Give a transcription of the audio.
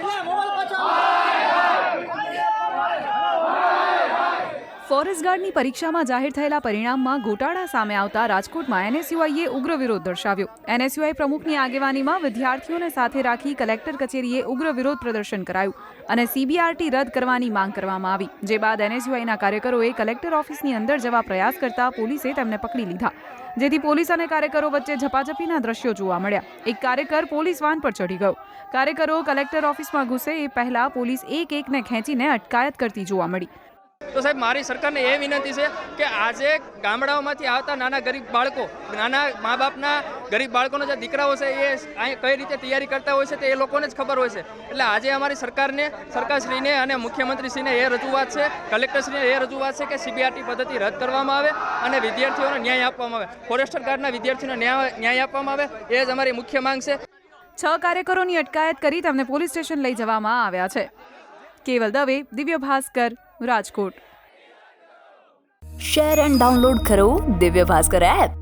எல்லா ફોરેસ્ટ ગાર્ડની પરીક્ષામાં જાહેર થયેલા પરિણામમાં ગોટાળા સામે આવતા રાજકોટમાં એનએસયુઆઈએ ઉગ્ર વિરોધ દર્શાવ્યો. એનએસયુઆઈ પ્રમુખની આગેવાનીમાં વિદ્યાર્થીઓને સાથે રાખી કલેક્ટર કચેરીએ ઉગ્ર વિરોધ પ્રદર્શન કરાયું અને સીબીઆરટી રદ કરવાની માંગ કરવામાં આવી. જે બાદ એનએસયુઆઈના કાર્યકરોએ કલેક્ટર ઓફિસની અંદર જવા પ્રયાસ કરતા પોલીસે તેમને પકડી લીધા. જેથી પોલીસ અને કાર્યકરો વચ્ચે ઝપાઝપીના દ્રશ્યો જોવા મળ્યા. એક કાર્યકર પોલીસ વાન પર ચડી ગયો. કાર્યકરો કલેક્ટર ઓફિસમાં ઘૂસે એ પહેલા પોલીસ એક એકને ખેંચીને અટકાયત કરતી જોવા મળી. તો સાહેબ, મારી સરકારને એ વિનંતી છે કે આજે ગામડાઓમાંથી આવતા નાના ગરીબ બાળકો, નાના મા બાપના ગરીબ બાળકોના જે દીકરાઓ છે, એ અહીં કઈ રીતે તૈયારી કરતા હોય છે તે એ લોકોને જ ખબર હોય છે. એટલે આજે અમારી સરકારને, સરકારશ્રીને અને મુખ્યમંત્રીશ્રીને એ રજૂઆત છે, કલેક્ટરશ્રીને એ રજૂઆત છે કે સીબીઆરટી પદ્ધતિ રદ કરવામાં આવે અને વિદ્યાર્થીઓને ન્યાય આપવામાં આવે. ફોરેસ્ટર ગાર્ડના વિદ્યાર્થીઓને ન્યાય આપવામાં આવે, એ જ અમારી મુખ્ય માંગ છે. છ કાર્યકરોની અટકાયત કરી તેમને પોલીસ સ્ટેશન લઈ જવામાં આવ્યા છે. Keval Dave, Divya Bhaskar Rajkot. Share and download કરો દિવ્ય ભાસ્કર એપ